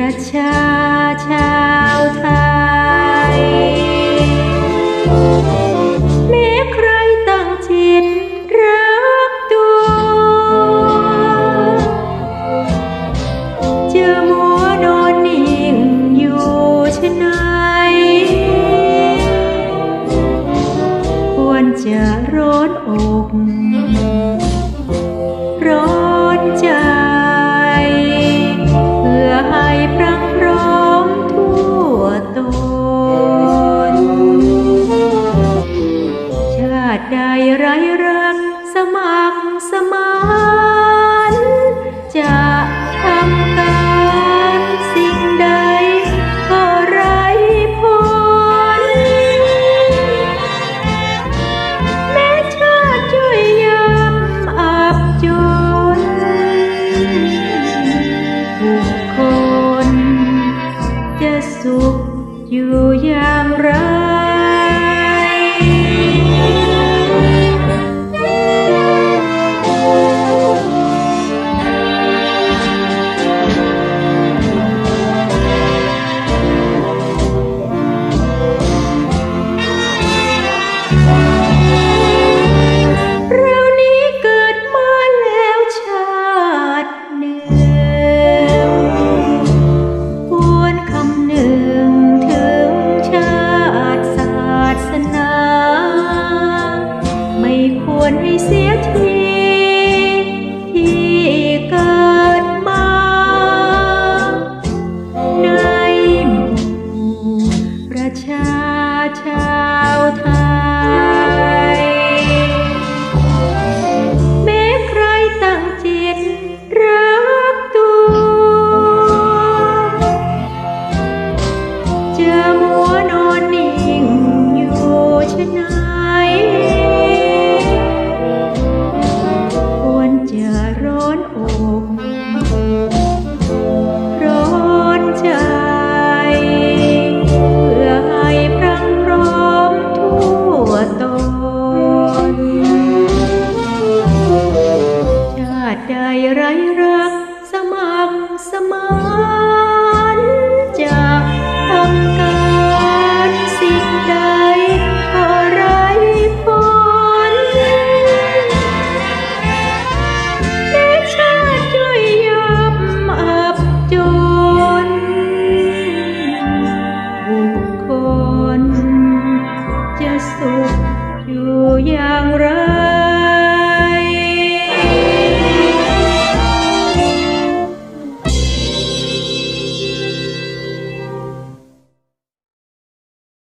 ประชาชาวไทย แม้ใครตั้งจรักตัวจอมัวนอนนิ่อยู่ชนายควรจะร้อนอก สุขอยู่ยามเราาชาวไทย แม้ใครตั้งจิตรักตัว เจะมัวนอนนิ่งอยู่ชะไหนค ขอยู่อย่างไร